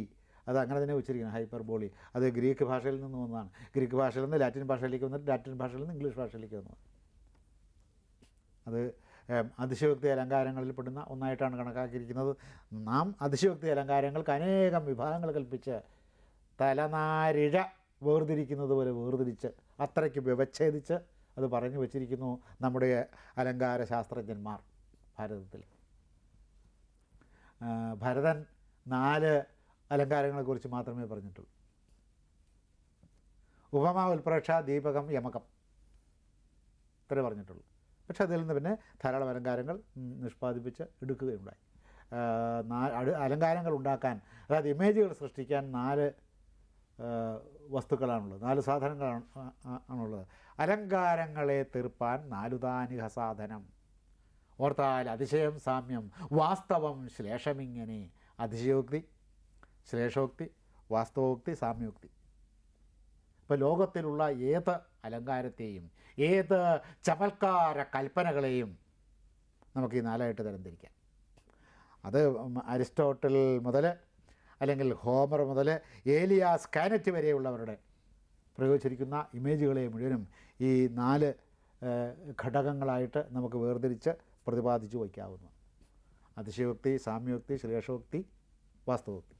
അത് അങ്ങനെ തന്നെ ഉച്ചരിക്കുന്നത് ഹൈപ്പർ ബോളി അത് ഗ്രീക്ക് ഭാഷയിൽ നിന്ന് വന്നതാണ്. ഗ്രീക്ക് ഭാഷയിൽ നിന്ന് ലാറ്റിൻ ഭാഷയിലേക്ക് വന്നിട്ട് ലാറ്റിൻ ഭാഷയിൽ നിന്ന് ഇംഗ്ലീഷ് ഭാഷയിലേക്ക് വന്നത് അത് അതിശയോക്തി അലങ്കാരങ്ങളിൽ പെടുന്ന ഒന്നായിട്ടാണ് കണക്കാക്കിയിരിക്കുന്നത്. നാം അതിശയോക്തി അലങ്കാരങ്ങൾക്ക് അനേകം വിഭാഗങ്ങൾ കൽപ്പിച്ച് തലനാരിഴ വേർതിരിക്കുന്നത് പോലെ വേർതിരിച്ച് അത്രയ്ക്ക് വ്യവച്ഛേദിച്ച് അത് പറഞ്ഞു വച്ചിരിക്കുന്നു നമ്മുടെ അലങ്കാര ശാസ്ത്രജ്ഞന്മാർ ഭാരതത്തിൽ ഭരതൻ നാല് അലങ്കാരങ്ങളെക്കുറിച്ച് മാത്രമേ പറഞ്ഞിട്ടുള്ളൂ. ഉപമ ഉൽപ്രേക്ഷ ദീപകം യമകം. ഇത്രേ പറഞ്ഞിട്ടുള്ളൂ. പക്ഷെ അതിൽ നിന്ന് പിന്നെ ധാരാളം അലങ്കാരങ്ങൾ നിഷ്പാദിപ്പിച്ച് എടുക്കുകയുണ്ടായി. അലങ്കാരങ്ങൾ ഉണ്ടാക്കാൻ അതായത് ഇമേജുകൾ സൃഷ്ടിക്കാൻ നാല് വസ്തുക്കളാണുള്ളത്. നാല് സാധനങ്ങളാണ് ആണുള്ളത്. അലങ്കാരങ്ങളെ തീർപ്പാൻ നാലുദാനിക സാധനം. ഓർത്താൽ അതിശയം സാമ്യം. വാസ്തവം ശ്ലേഷമിങ്ങനെ. അതിശയോക്തി ശ്ലേഷോക്തി വാസ്തവോക്തി സാമ്യോക്തി. ഇപ്പോൾ ലോകത്തിലുള്ള ഏത് അലങ്കാരത്തെയും ഏത് ചമൽക്കാര കൽപ്പനകളെയും നമുക്ക് ഈ നാലായിട്ട് തരംതിരിക്കാം. അത് അരിസ്റ്റോട്ടിൽ മുതൽ അല്ലെങ്കിൽ ഹോമർ മുതൽ ഏലിയാസ് സ്കാനറ്റ് വരെയുള്ളവരുടെ പ്രയോഗിച്ചിരിക്കുന്ന ഇമേജുകളെ മുഴുവനും ഈ നാല് ഘടകങ്ങളായിട്ട് നമുക്ക് വേർതിരിച്ച് പ്രതിപാദിച്ചു വയ്ക്കാവുന്നു. അതിശയോക്തി സാമ്യോക്തി ശ്ലേഷോക്തി വാസ്തവോക്തി.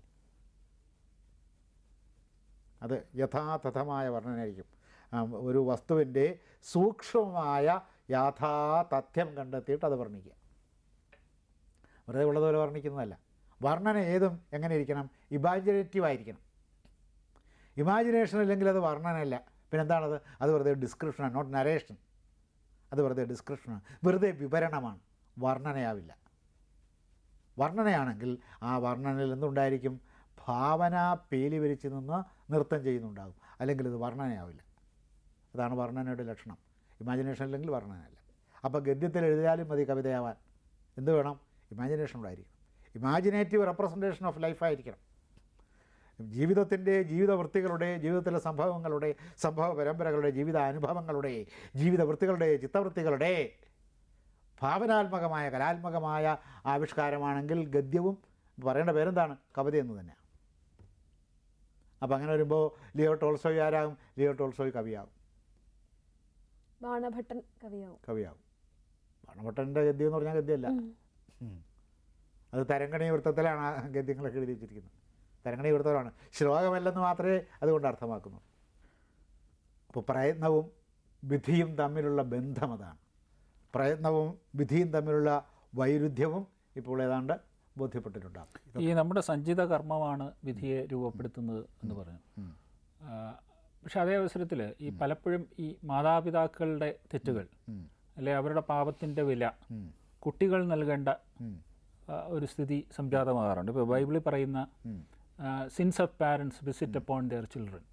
അത് യഥാതഥമായ വർണനയായിരിക്കും. ഒരു വസ്തുവിന്റെ സൂക്ഷ്മമായ യാഥാതഥ്യം കണ്ടെത്തിയിട്ട് അത് വർണിക്കുക. വെറുതെ ഉള്ളതുപോലെ വർണിക്കുന്നതല്ല. വർണന ഏതും എങ്ങനെ ഇരിക്കണം? ഇമാജിനേറ്റീവ് ആയിരിക്കണം. ഇമാജിനേഷൻ അല്ലെങ്കിൽ അത് വർണനയല്ല. പിന്നെ എന്താണത് അത് വെറുതെ ഡിസ്ക്രിപ്ഷനാണ് നോട്ട് നരേഷൻ അത് വെറുതെ ഡിസ്ക്രിപ്ഷനാണ് വെറുതെ വിവരണമാണ്. വർണനയാവില്ല. വർണനയാണെങ്കിൽ ആ വർണനയിൽ എന്തുണ്ടായിരിക്കും? ഭാവന പേലി വരിച്ച് നിന്ന് നൃത്തം ചെയ്യുന്നുണ്ടാകും. അല്ലെങ്കിൽ ഇത് വർണനയാവില്ല. അതാണ് വർണനയുടെ ലക്ഷണം. ഇമാജിനേഷൻ അല്ലെങ്കിൽ വർണനയല്ല. അപ്പോൾ ഗദ്യത്തിൽ എഴുതിയാലും മതി കവിതയാവാൻ. എന്ത് വേണം? ഇമാജിനേഷൻ ഉണ്ടായിരിക്കണം. ഇമാജിനേറ്റീവ് റെപ്രസെന്റേഷൻ ഓഫ് ലൈഫായിരിക്കണം ജീവിതത്തിന്റെ ജീവിത വൃത്തികളുടെ ജീവിതത്തിലെ സംഭവങ്ങളുടെ സംഭവ പരമ്പരകളുടെ ജീവിത അനുഭവങ്ങളുടെ ജീവിത വൃത്തികളുടെ ചിത്തവൃത്തികളുടെ ഭാവനാത്മകമായ കലാത്മകമായ ആവിഷ്കാരമാണെങ്കിൽ ഗദ്യവും പറയേണ്ട പേരെന്താണ്? കവിത എന്ന് തന്നെയാണ് അപ്പം അങ്ങനെ വരുമ്പോൾ ലിയോ ടോൾസോയ് ആരാകും? ലിയോ ടോൾസോയ് കവിയാകും. ബാണഭട്ടൻ കവിയാവും കവിയാവും ബാണഭട്ടന്റെ ഗദ്യം എന്ന് പറഞ്ഞാൽ ഗദ്യമല്ല. അത് തരങ്കണി വൃത്തത്തിലാണ് ആ ഗദ്യങ്ങളൊക്കെ എഴുതി വെച്ചിരിക്കുന്നത്. തരങ്കണി വൃത്തമാണ് ശ്ലോകമല്ലെന്ന് മാത്രമേ അതുകൊണ്ട് അർത്ഥമാക്കുന്നു അപ്പോൾ പ്രയത്നവും വിധിയും തമ്മിലുള്ള ബന്ധം അതാണ്. പ്രയത്നവും വിധിയും തമ്മിലുള്ള വൈരുദ്ധ്യവും ഇപ്പോൾ ഏതാണ്ട് ബോധ്യപ്പെട്ടിട്ടുണ്ടാകും. ഈ നമ്മുടെ സഞ്ചിത കർമ്മമാണ് വിധിയെ രൂപപ്പെടുത്തുന്നത് എന്ന് പറഞ്ഞു പക്ഷെ അതേ അവസരത്തിൽ ഈ പലപ്പോഴും ഈ മാതാപിതാക്കളുടെ തെറ്റുകൾ. അല്ലെ അവരുടെ പാപത്തിന്റെ വില കുട്ടികൾ നൽകേണ്ട ഒരു സ്ഥിതി സംജാതമാകാറുണ്ട്. ഇപ്പോൾ ബൈബിളിൽ പറയുന്ന sins of parents visit upon their children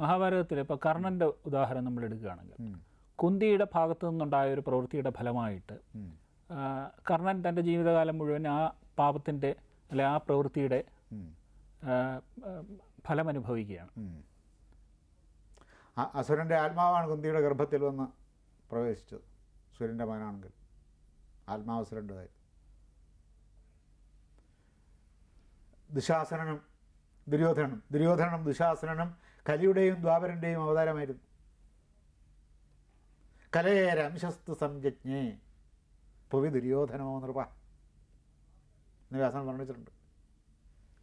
മഹാഭാരതത്തിൽ ഇപ്പോൾ കർണന്റെ ഉദാഹരണം നമ്മൾ എടുക്കുകയാണെങ്കിൽ കുന്തിയുടെ ഭാഗത്തു നിന്നുണ്ടായ ഒരു പ്രവൃത്തിയുടെ ഫലമായിട്ട് കർണൻ തന്റെ ജീവിതകാലം മുഴുവൻ ആ പാപത്തിന്റെ അല്ലെ ആ പ്രവൃത്തിയുടെ ഫലം അനുഭവിക്കുകയാണ്. അസുരന്റെ ആത്മാവാണ് കുന്തിയുടെ ഗർഭത്തിൽ വന്ന് പ്രവേശിച്ചത്. സുരന്റെ മകനാണെങ്കിൽ ആത്മാവ് ദുശാസനനും ദുര്യോധനനും. ദുര്യോധനനും ദുശാസനനും കലിയുടെയും ദ്വാപരന്റെയും അവതാരമായിരുന്നു. കലയേരംശസ്തു സംജജ്ഞേ പുവി ദുര്യോധനോ നൃപ എന്ന് വ്യാസനം വർണിച്ചിട്ടുണ്ട്.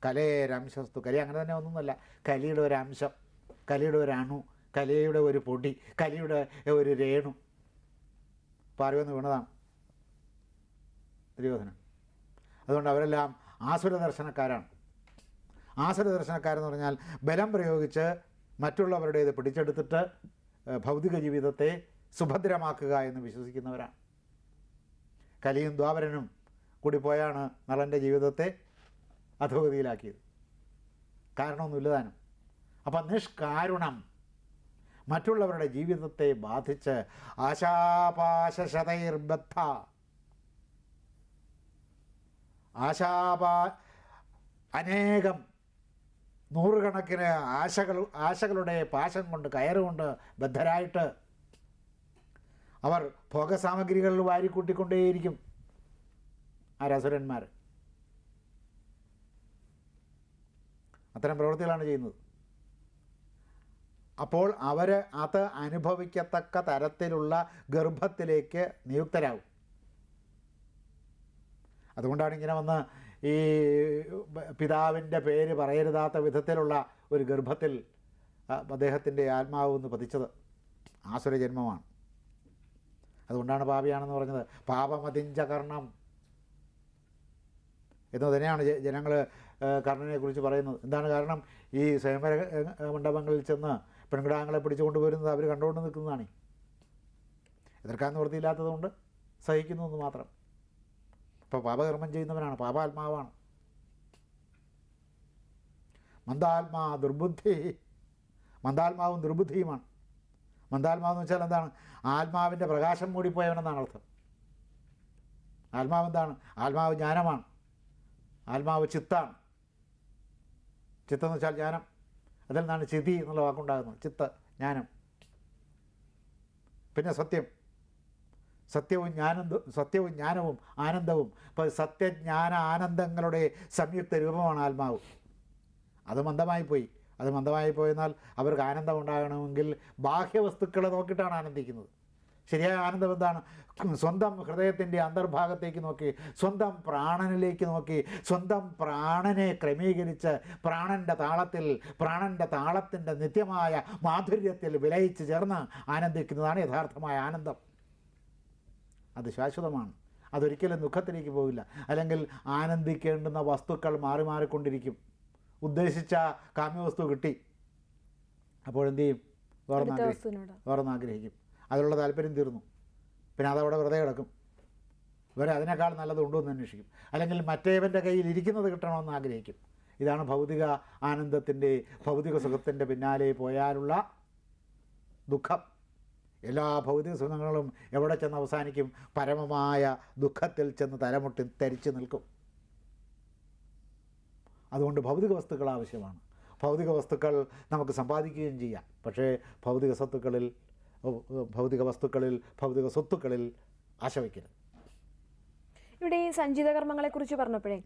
കലയേരംശസ്തു കലി അങ്ങനെ തന്നെ ഒന്നുമല്ല കലിയുടെ ഒരു അംശം കലിയുടെ ഒരു അണു കലയുടെ ഒരു പൊടി കലിയുടെ ഒരു രേണു. പാർവന്ന് വീണതാണ് ദുര്യോധനൻ. അതുകൊണ്ട് അവരെല്ലാം ആസുര ദർശനക്കാരാണ് ആസുര ദർശനക്കാരെന്ന് പറഞ്ഞാൽ ബലം പ്രയോഗിച്ച് മറ്റുള്ളവരുടേത് പിടിച്ചെടുത്തിട്ട് ഭൗതിക ജീവിതത്തെ സുഭദ്രമാക്കുക എന്ന് വിശ്വസിക്കുന്നവരാണ്. കലിയും ദ്വാപരനും കൂടി പോയാണ് നളന്റെ ജീവിതത്തെ അധോഗതിയിലാക്കിയത്. കാരണമൊന്നുമില്ല താനും. അപ്പം നിഷ്കാരുണം മറ്റുള്ളവരുടെ ജീവിതത്തെ ബാധിച്ച് ആശാപാശതൈർബദ്ധ ആശാപാ അനേകം നൂറുകണക്കിന് ആശകൾ ആശകളുടെ പാശം കൊണ്ട് കയറുകൊണ്ട് ബദ്ധരായിട്ട് അവർ ഭോഗസാമഗ്രികളിൽ വാരിക്കൂട്ടിക്കൊണ്ടേയിരിക്കും ആ രസുരന്മാർ. അത്തരം പ്രവൃത്തികളാണ് ചെയ്യുന്നത്. അപ്പോൾ അവർ അത് അനുഭവിക്കത്തക്ക തരത്തിലുള്ള ഗർഭത്തിലേക്ക് നിയുക്തരാകും. അതുകൊണ്ടാണ് ഇങ്ങനെ വന്ന് ഈ പിതാവിന്റെ പേര് പറയരുതാത്ത വിധത്തിലുള്ള ഒരു ഗർഭത്തിൽ അദ്ദേഹത്തിന്റെ ആത്മാവ് ഒന്ന് പതിച്ചത് ആസുരജന്മമാണ്. അതുകൊണ്ടാണ് പാപിയാണെന്ന് പറഞ്ഞത്. പാപമതിഞ്ച കർണം. എന്ന് തന്നെയാണ് ജനങ്ങൾ കർണനെ കുറിച്ച് പറയുന്നത്. എന്താണ് കാരണം? ഈ സ്വയംവര മണ്ഡപങ്ങളിൽ ചെന്ന് പെൺകിടാങ്ങളെ പിടിച്ചു കൊണ്ടുവരുന്നത് അവർ കണ്ടുകൊണ്ട് നിൽക്കുന്നതാണ്. എതിർക്കാൻ നിവൃത്തിയില്ലാത്തതുകൊണ്ട് സഹിക്കുന്നു എന്ന് മാത്രം. ഇപ്പോൾ പാപകർമ്മം ചെയ്യുന്നവനാണ് പാപാത്മാവാണ്. മന്ദാത്മാ ദുർബുദ്ധി. മന്ദാത്മാവും ദുർബുദ്ധിയുമാണ്. മന്ദാത്മാവെന്ന് വെച്ചാൽ എന്താണ്? ആത്മാവിന്റെ പ്രകാശം മൂടിപ്പോയവനെന്നാണ് അർത്ഥം. ആത്മാവ് എന്താണ് ആത്മാവ് ജ്ഞാനമാണ്. ആത്മാവ് ചിത്താണ്. ചിത്തം എന്ന് വെച്ചാൽ ജ്ഞാനം. അതിൽ നിന്നാണ് ചിതി എന്നുള്ള വാക്കുണ്ടാകുന്നത്. ചിത്ത ജ്ഞാനം. പിന്നെ സത്യം. സത്യവും ജ്ഞാനന്ദ സത്യവും ജ്ഞാനവും ആനന്ദവും. ഇപ്പോൾ സത്യജ്ഞാന ആനന്ദങ്ങളുടെ സംയുക്ത രൂപമാണ് ആത്മാവ്. അത് മന്ദമായി പോയി. അത് മന്ദമായി പോയെന്നാൽ അവർക്ക് ആനന്ദം ഉണ്ടാകണമെങ്കിൽ ബാഹ്യവസ്തുക്കളെ നോക്കിയിട്ടാണ് ആനന്ദിക്കുന്നത്. ശരിയായ ആനന്ദം എന്താണ്? സ്വന്തം ഹൃദയത്തിന്റെ അന്തർഭാഗത്തേക്ക് നോക്കി സ്വന്തം പ്രാണനിലേക്ക് നോക്കി സ്വന്തം പ്രാണനെ ക്രമീകരിച്ച് പ്രാണന്റെ താളത്തിൽ പ്രാണന്റെ താളത്തിന്റെ നിത്യമായ മാധുര്യത്തിൽ വിലയിച്ച് ചേർന്ന് ആനന്ദിക്കുന്നതാണ് യഥാർത്ഥമായ ആനന്ദം. അത് ശാശ്വതമാണ്. അതൊരിക്കലും ദുഃഖത്തിലേക്ക് പോകില്ല അല്ലെങ്കിൽ ആനന്ദിക്കേണ്ടുന്ന വസ്തുക്കൾ മാറി മാറിക്കൊണ്ടിരിക്കും. ഉദ്ദേശിച്ച കാമ്യവസ്തു കിട്ടി. അപ്പോഴെന്ത് ചെയ്യും? വേറെ ആഗ്രഹിക്കും അതിലുള്ള താല്പര്യം തീർന്നു. പിന്നെ അതവിടെ വെറുതെ കിടക്കും. ഇവരെ അതിനേക്കാൾ നല്ലത് ഉണ്ടോ എന്ന് അന്വേഷിക്കും. അല്ലെങ്കിൽ മറ്റേവന്റെ കയ്യിൽ ഇരിക്കുന്നത് കിട്ടണമെന്ന് ആഗ്രഹിക്കും. ഇതാണ് ഭൗതിക ആനന്ദത്തിന്റെ ഭൗതിക സുഖത്തിന്റെ പിന്നാലെ പോയാലുള്ള ദുഃഖം. എല്ലാ ഭൗതിക സുഖങ്ങളും എവിടെ ചെന്ന് അവസാനിക്കും? പരമമായ ദുഃഖത്തിൽ ചെന്ന് തലമുട്ടി തരിച്ചു നിൽക്കും. അതുകൊണ്ട് ഭൗതിക വസ്തുക്കൾ ആവശ്യമാണ്. ഭൗതിക വസ്തുക്കൾ നമുക്ക് സമ്പാദിക്കുകയും ചെയ്യാം. പക്ഷേ ഭൗതിക സ്വത്തുക്കളിൽ ഭൗതിക വസ്തുക്കളിൽ ഭൗതിക സ്വത്തുക്കളിൽ ആശവയ്ക്കരുത്. ഇവിടെ ഈ സഞ്ചിത കർമ്മങ്ങളെ കുറിച്ച് പറഞ്ഞപ്പോഴേ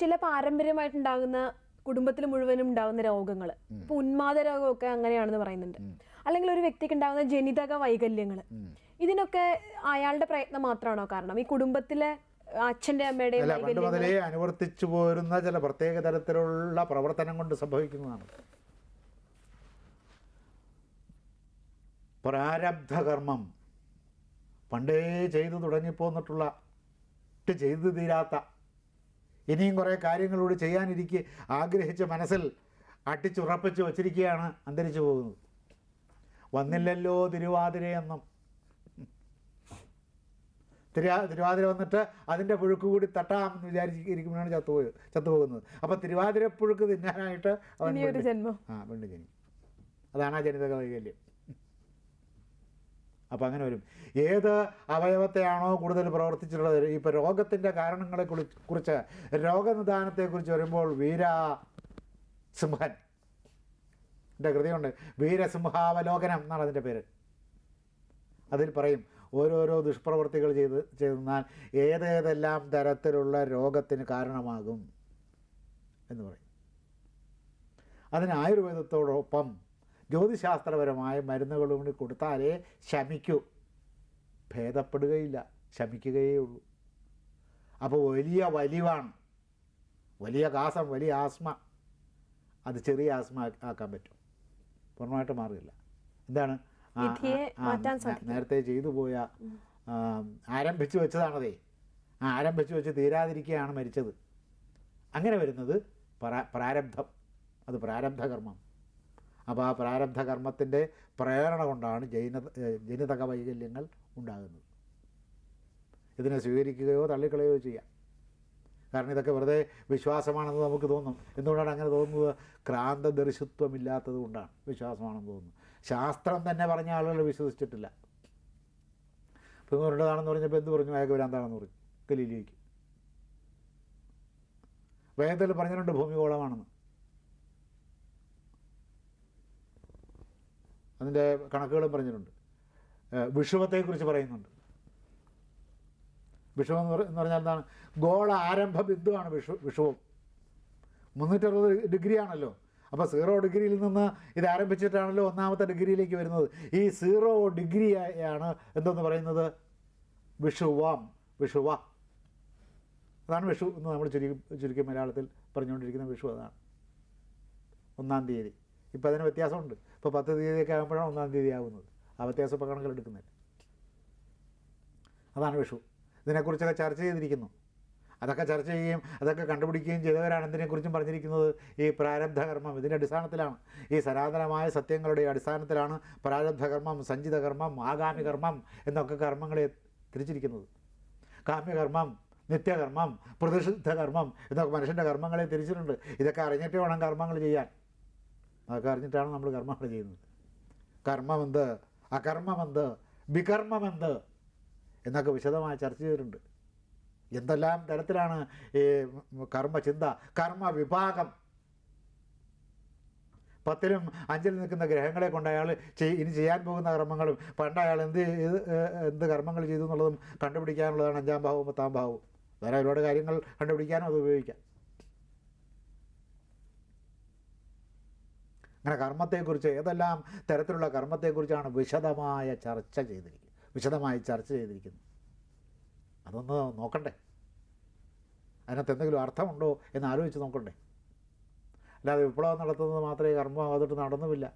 ചില പാരമ്പര്യമായിട്ടുണ്ടാകുന്ന കുടുംബത്തിൽ മുഴുവനും ഉണ്ടാകുന്ന രോഗങ്ങൾ ഇപ്പൊ ഉന്മാദ രോഗമൊക്കെ അങ്ങനെയാണെന്ന് പറയുന്നുണ്ട്. അല്ലെങ്കിൽ ഒരു വ്യക്തിക്ക് ഉണ്ടാകുന്ന ജനിതക വൈകല്യങ്ങൾ ഇതിനൊക്കെ അയാളുടെ പ്രയത്നം മാത്രമാണോ കാരണം? ഈ കുടുംബത്തിലെ അച്ഛന്റെ അമ്മയുടെ പണ്ട് മുതലേ അനുവർത്തിച്ചു പോരുന്ന ചില പ്രത്യേക തരത്തിലുള്ള പ്രവർത്തനം കൊണ്ട് സംഭവിക്കുന്നതാണ്. പ്രാരബ്ധകർമ്മം. പണ്ടേ ചെയ്തു തുടങ്ങിപ്പോന്നിട്ടുള്ള ഇട്ട് ചെയ്തു തീരാത്ത ഇനിയും കുറേ കാര്യങ്ങളോട് ചെയ്യാനിരിക്കെ ആഗ്രഹിച്ച മനസ്സിൽ അട്ടിച്ചുറപ്പിച്ച് വച്ചിരിക്കുകയാണ് അന്തരിച്ചു പോകുന്നത്. വന്നില്ലല്ലോ തിരുവാതിരയെന്നും തിരുവാ തിരുവാതിര വന്നിട്ട് അതിന്റെ പുഴുക്ക് കൂടി തട്ടാമെന്ന് വിചാരിച്ചിരിക്കുമ്പോഴാണ് ചത്തുപോയത് ചത്തുപോകുന്നത് അപ്പോൾ തിരുവാതിര പുഴുക്ക് തിന്നാനായിട്ട് അവൻ ജന്മം. ആ വീണ്ടും ജനിക്കും. അതാണ് ആ ജനിതക വൈകല്യം. അപ്പം അങ്ങനെ വരും. ഏത് അവയവത്തെയാണോ കൂടുതൽ പ്രവർത്തിച്ചിട്ടുള്ളത്? ഇപ്പോൾ രോഗത്തിന്റെ കാരണങ്ങളെ കുറി- കുറിച്ച് രോഗനിദാനത്തെക്കുറിച്ച് വരുമ്പോൾ വീര സിംഹൻ. എന്റെ കൃതിയുണ്ട്. വീരസിംഹാവലോകനം എന്നാണ് അതിന്റെ പേര്. അതിൽ പറയും ഓരോരോ ദുഷ്പ്രവർത്തികൾ ചെയ്ത് ചെയ്താൽ ഏതേതെല്ലാം തരത്തിലുള്ള രോഗത്തിന് കാരണമാകും എന്ന് പറയും. അതിന് ആയുർവേദത്തോടൊപ്പം ജ്യോതിശാസ്ത്രപരമായ മരുന്നുകളും കൂടി കൊടുത്താലേ ശമിക്കൂ. ഭേദപ്പെടുകയില്ല ശമിക്കുകയേ ഉള്ളൂ അപ്പോൾ വലിയ വലിവാണ്. വലിയ കാസം വലിയ ആസ്മ. അത് ചെറിയ ആസ്മ ആക്കാൻ പറ്റും. പൂർണമായിട്ട് മാറില്ല എന്താണ്? നേരത്തെ ചെയ്തു പോയ ആരംഭിച്ചു വെച്ചതാണതേ. ആ ആരംഭിച്ചു വെച്ച് തീരാതിരിക്കുകയാണ് മരിച്ചത്. അങ്ങനെ വരുന്നത് പ്രാരബ്ധം. അത് പ്രാരബ്ധകർമ്മം. അപ്പോൾ ആ പ്രാരബ്ധകർമ്മത്തിന്റെ പ്രേരണ കൊണ്ടാണ് ജൈന ജനിതക വൈകല്യങ്ങൾ ഉണ്ടാകുന്നത്. ഇതിനെ സ്വീകരിക്കുകയോ തള്ളിക്കളയോ ചെയ്യാം. കാരണം ഇതൊക്കെ വെറുതെ വിശ്വാസമാണെന്ന് നമുക്ക് തോന്നും. എന്തുകൊണ്ടാണ് അങ്ങനെ തോന്നുന്നത്? ക്രാന്തദർശിത്വമില്ലാത്തത് കൊണ്ടാണ് വിശ്വാസമാണെന്ന് തോന്നുന്നു ശാസ്ത്രം തന്നെ പറഞ്ഞ ആളുകൾ വിശ്വസിച്ചിട്ടില്ല. ഇപ്പം ഉരുണ്ടതാണെന്ന് പറഞ്ഞപ്പോൾ എന്ത് പറഞ്ഞു? അയാൾക്ക് ഭ്രാന്താണെന്ന് പറഞ്ഞു. ഗലീലിയോയ്ക്ക്. വേദത്തിൽ പറഞ്ഞിട്ടുണ്ട് ഭൂമി ഗോളമാണെന്ന് അതിന്റെ കണക്കുകളും പറഞ്ഞിട്ടുണ്ട്. വിഷുവത്തെക്കുറിച്ച് പറയുന്നുണ്ട്. വിഷുവം എന്ന് പറ- എന്ന് പറഞ്ഞാൽ എന്താണ്? ഗോള ആരംഭ ബിന്ദുവാണ് വിഷു വിഷുവും. മുന്നൂറ്ററുപത് ഡിഗ്രി ആണല്ലോ അപ്പോൾ സീറോ ഡിഗ്രിയിൽ നിന്ന് ഇത് ആരംഭിച്ചിട്ടാണല്ലോ ഒന്നാമത്തെ ഡിഗ്രിയിലേക്ക് വരുന്നത്. ഈ സീറോ ഡിഗ്രി ആണ് എന്തെന്ന് പറയുന്നത്? വിഷുവാം വിഷുവ. അതാണ് വിഷു എന്ന് നമ്മൾ ചുരുക്കി ചുരുക്കി മലയാളത്തിൽ പറഞ്ഞുകൊണ്ടിരിക്കുന്ന വിഷു അതാണ്. ഒന്നാം തീയതി. ഇപ്പോൾ അതിന് വ്യത്യാസമുണ്ട്. ഇപ്പോൾ പത്ത് തീയതിയൊക്കെ ആകുമ്പോഴാണ് ഒന്നാം തീയതി ആകുന്നത് ആ വ്യത്യാസം ഇപ്പോൾ കണക്കിലെടുക്കുന്നില്ല. അതാണ് വിഷു. ഇതിനെക്കുറിച്ചൊക്കെ ചർച്ച ചെയ്തിരിക്കുന്നു. അതൊക്കെ ചർച്ച ചെയ്യുകയും അതൊക്കെ കണ്ടുപിടിക്കുകയും ചെയ്തവരാണ് ഇതിനെക്കുറിച്ചും പറഞ്ഞിരിക്കുന്നത്? ഈ പ്രാരബ്ധകർമ്മം ഇതിന്റെ അടിസ്ഥാനത്തിലാണ്. ഈ സനാതനമായ സത്യങ്ങളുടെ അടിസ്ഥാനത്തിലാണ് പ്രാരബ്ധകർമ്മം സഞ്ചിതകർമ്മം ആഗാമി കർമ്മം എന്നൊക്കെ കർമ്മങ്ങളെ തിരിച്ചിരിക്കുന്നത്. കാമ്യകർമ്മം നിത്യകർമ്മം പ്രതിഷിദ്ധ കർമ്മം എന്നൊക്കെ മനുഷ്യന്റെ കർമ്മങ്ങളെ തിരിച്ചിട്ടുണ്ട്. ഇതൊക്കെ അറിഞ്ഞിട്ട് വേണം കർമ്മങ്ങൾ ചെയ്യാൻ. അതൊക്കെ അറിഞ്ഞിട്ടാണ് നമ്മൾ കർമ്മങ്ങൾ ചെയ്യുന്നത്. കർമ്മമെന്ത്? അകർമ്മമെന്ത്? വികർമ്മമെന്ത്? എന്നൊക്കെ വിശദമായി ചർച്ച ചെയ്തിട്ടുണ്ട്. എന്തെല്ലാം തരത്തിലാണ് ഈ കർമ്മചിന്ത കർമ്മ വിഭാഗം? പത്തിലും അഞ്ചിലും നിൽക്കുന്ന ഗ്രഹങ്ങളെ കൊണ്ട് അയാൾ ഇനി ചെയ്യാൻ പോകുന്ന കർമ്മങ്ങളും പണ്ട് അയാൾ എന്ത് എന്ത് കർമ്മങ്ങൾ ചെയ്തു എന്നുള്ളതും കണ്ടുപിടിക്കാനുള്ളതാണ് അഞ്ചാം ഭാവവും പത്താം ഭാവവും. വേറെ ഒരുപാട് കാര്യങ്ങൾ കണ്ടുപിടിക്കാനും അത് ഉപയോഗിക്കാം. അങ്ങനെ കർമ്മത്തെക്കുറിച്ച് ഏതെല്ലാം തരത്തിലുള്ള കർമ്മത്തെക്കുറിച്ചാണ് വിശദമായ ചർച്ച ചെയ്തിരിക്കുന്നത്? വിശദമായി ചർച്ച ചെയ്തിരിക്കുന്നു. അതൊന്ന് നോക്കണ്ടേ? അതിനകത്ത് എന്തെങ്കിലും അർത്ഥമുണ്ടോ എന്ന് ആലോചിച്ച് നോക്കണ്ടേ? അല്ലാതെ വിപ്ലവം നടത്തുന്നത് മാത്രമേ കർമ്മം അതിട്ട് നടന്നുമില്ല.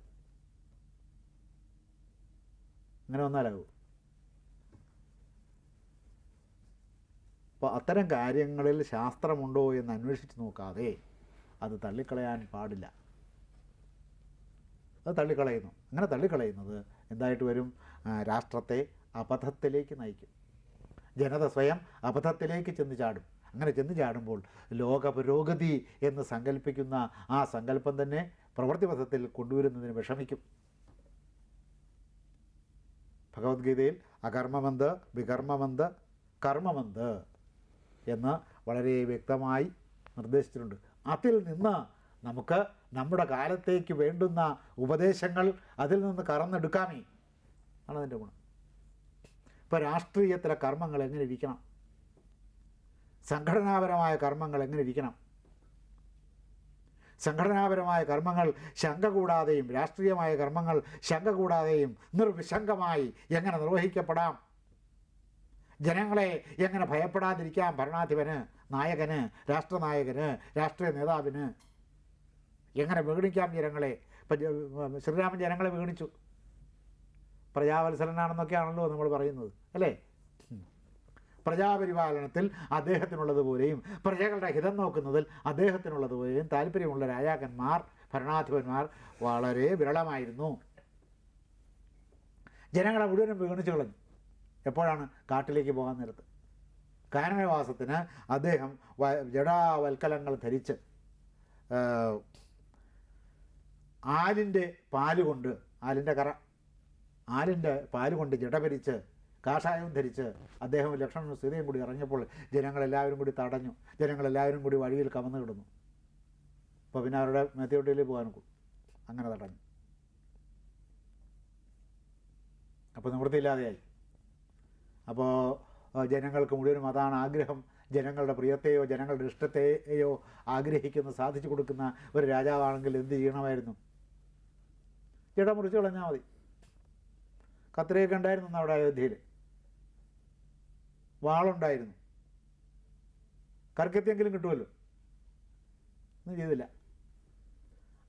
അങ്ങനെ വന്നാലാകൂ അപ്പോൾ അത്തരം കാര്യങ്ങളിൽ ശാസ്ത്രമുണ്ടോ എന്ന് അന്വേഷിച്ച് നോക്കാതെ അത് തള്ളിക്കളയാൻ പാടില്ല. അത് തള്ളിക്കളയുന്നു. അങ്ങനെ തള്ളിക്കളയുന്നത് എന്തായിട്ട് വരും? രാഷ്ട്രത്തെ അബദ്ധത്തിലേക്ക് നയിക്കും. ജനത സ്വയം അബദ്ധത്തിലേക്ക് ചെന്ന് ചാടും. അങ്ങനെ ചെന്ന് ചാടുമ്പോൾ ലോക പുരോഗതി എന്ന് സങ്കല്പിക്കുന്ന ആ സങ്കല്പം തന്നെ പ്രവൃത്തിപഥത്തിൽ കൊണ്ടുവരുന്നതിന് വിഷമിക്കും. ഭഗവത്ഗീതയിൽ അകർമ്മമെന്ത് വികർമ്മമെന്ത് കർമ്മമെന്ത് എന്ന് വളരെ വ്യക്തമായി നിർദ്ദേശിച്ചിട്ടുണ്ട്. അതിൽ നിന്ന് നമുക്ക് നമ്മുടെ കാലത്തേക്ക് വേണ്ടുന്ന ഉപദേശങ്ങൾ അതിൽ നിന്ന് കറന്നെടുക്കാമേ. ആണ് അതിന്റെ ഗുണം. ഇപ്പോൾ രാഷ്ട്രീയത്തിലെ കർമ്മങ്ങൾ എങ്ങനെ ഇരിക്കണം? സംഘടനാപരമായ കർമ്മങ്ങൾ എങ്ങനെ ഇരിക്കണം? സംഘടനാപരമായ കർമ്മങ്ങൾ ശങ്ക കൂടാതെയും രാഷ്ട്രീയമായ കർമ്മങ്ങൾ ശങ്ക കൂടാതെയും നിർവിശങ്കമായി എങ്ങനെ നിർവഹിക്കപ്പെടാം? ജനങ്ങളെ എങ്ങനെ ഭയപ്പെടാതിരിക്കാം? ഭരണാധിപന് നായകന് രാഷ്ട്രനായകന് രാഷ്ട്രീയ നേതാവിന്. എങ്ങനെ വിഗണിക്കാം ജനങ്ങളെ? ഇപ്പം ശ്രീരാമൻ ജനങ്ങളെ വീണിച്ചു. പ്രജാവത്സരനാണെന്നൊക്കെയാണല്ലോ നമ്മൾ പറയുന്നത് അല്ലേ. പ്രജാപരിപാലനത്തിൽ അദ്ദേഹത്തിനുള്ളതുപോലെയും പ്രജകളുടെ ഹിതം നോക്കുന്നതിൽ അദ്ദേഹത്തിനുള്ളതുപോലെയും താല്പര്യമുള്ള രാജാക്കന്മാർ ഭരണാധിപന്മാർ വളരെ വിരളമായിരുന്നു. ജനങ്ങളെ മുഴുവനും വീണിച്ചു കളഞ്ഞു. എപ്പോഴാണ് കാട്ടിലേക്ക് പോകാൻ നേരത്ത്? കാനനവാസത്തിന് അദ്ദേഹം ജടാവൽക്കലങ്ങൾ ധരിച്ച് ആലിന്റെ പാൽ കൊണ്ട് ആലിന്റെ കറ ആലിന്റെ പാൽ കൊണ്ട് കാഷായം ധരിച്ച് അദ്ദേഹം ലക്ഷ്മണനും സീതയും കൂടി ഇറങ്ങിയപ്പോൾ ജനങ്ങളെല്ലാവരും കൂടി തടഞ്ഞു. ജനങ്ങളെല്ലാവരും കൂടി വഴിയിൽ കമന്ന് കിടന്നു. അപ്പോൾ പിന്നെ അവരുടെ മെത്തിയോട്ടിലേക്ക് പോകാൻ അങ്ങനെ തടഞ്ഞു. അപ്പോൾ നിവൃത്തിയില്ലാതെയായി. അപ്പോൾ ജനങ്ങൾക്ക് മുഴുവനും അതാണ് ആഗ്രഹം. ജനങ്ങളുടെ പ്രിയത്തെയോ ജനങ്ങളുടെ ഇഷ്ടത്തെയോ ആഗ്രഹിക്കുന്ന സാധിച്ചു കൊടുക്കുന്ന ഒരു രാജാവാണെങ്കിൽ എന്ത് ചെയ്യണമായിരുന്നു? ജട മുറിച്ച് കളഞ്ഞാൽ മതി. കത്രിയൊക്കെ ഉണ്ടായിരുന്നു അവിടെ അയോധ്യയിൽ വാളുണ്ടായിരുന്നു. കർക്കത്തിയെങ്കിലും കിട്ടുമല്ലോ? ഒന്നും ചെയ്തില്ല.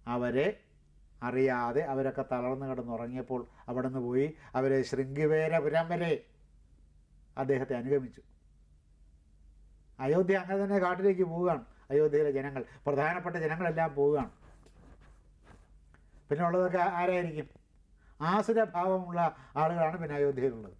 അവരെ അറിയാതെ അവരൊക്കെ തളർന്നു കിടന്നുറങ്ങിയപ്പോൾ അവിടെ നിന്ന് പോയി അവരെ ശൃംഗിവേരപുരം വരെ അദ്ദേഹത്തെ അനുഗമിച്ചു. അയോധ്യ അങ്ങനെ തന്നെ കാട്ടിലേക്ക് പോവുകയാണ്. അയോധ്യയിലെ ജനങ്ങൾ പ്രധാനപ്പെട്ട ജനങ്ങളെല്ലാം പോവുകയാണ്. പിന്നെ ഉള്ളതൊക്കെ ആരായിരിക്കും? ആസുരഭാവമുള്ള ആളുകളാണ് പിന്നെ അയോധ്യയിലുള്ളത്.